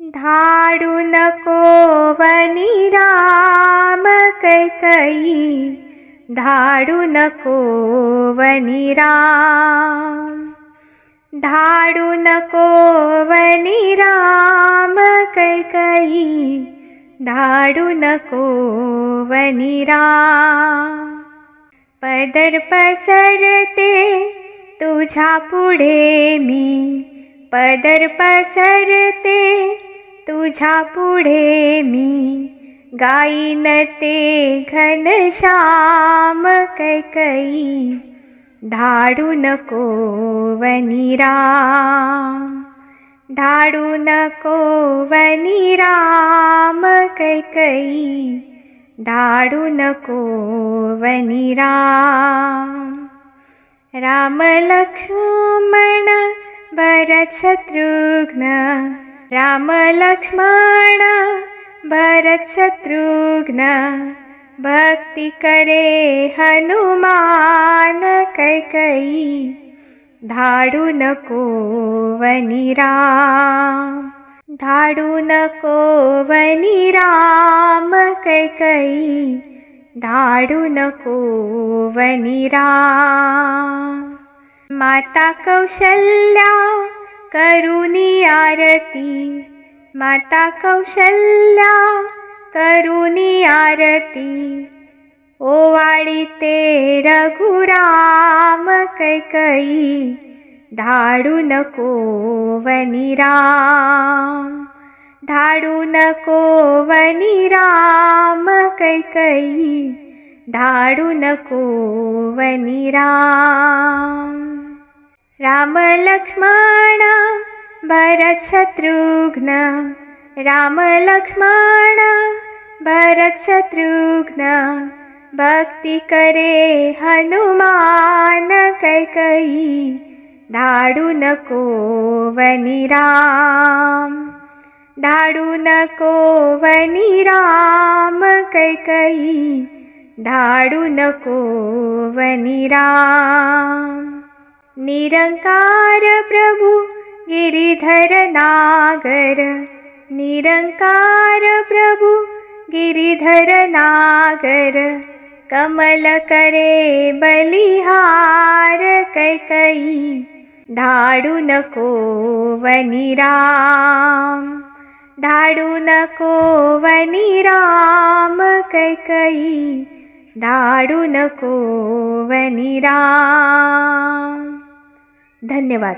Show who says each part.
Speaker 1: धाडू नको वनी राम कैकई धाडू राम। धाडू नको वनी राम कैकई धाडू नको वनी राम। पदर पसरते तुझा पुढे मी। पदर पसरते पुढे मी गाईन ते घनश्याम कैकई धाडू नको वनिराम धाडू नको वनिराम कैकई धाडू नको वनिराम राम. लक्ष्मण भरत शत्रुघ्न राम लक्ष्मण भरत शत्रुघ्न भक्ति करे हनुमान कैकई धाडू नको वनिराम धाडू नको वनिराम कैकई धाडू नको वनिराम माता कौशल्या करुणी आरती माता कौशल्या करुणी आरती ओवाळी ते रघुराम कैकई धाडू नको वनिराम धाडू नको वनिराम कैकई धाडू नको वनिराम राम लक्ष्मण भरत शत्रुघ्न राम लक्ष्मण भरत शत्रुघ्न भक्ति करे हनुमान कैकई धाडू नको वनिराम धाडू नको वनिराम कैकई धाडू नको वनिराम निरंकार प्रभु गिरिधर नागर। निरंकार प्रभु गिरिधर नागर। कमल करे बलिहार कैकई। धाडू नको वनिराम धाडू नको वनिराम कैकई। धाडू नको वनिराम धन्यवाद।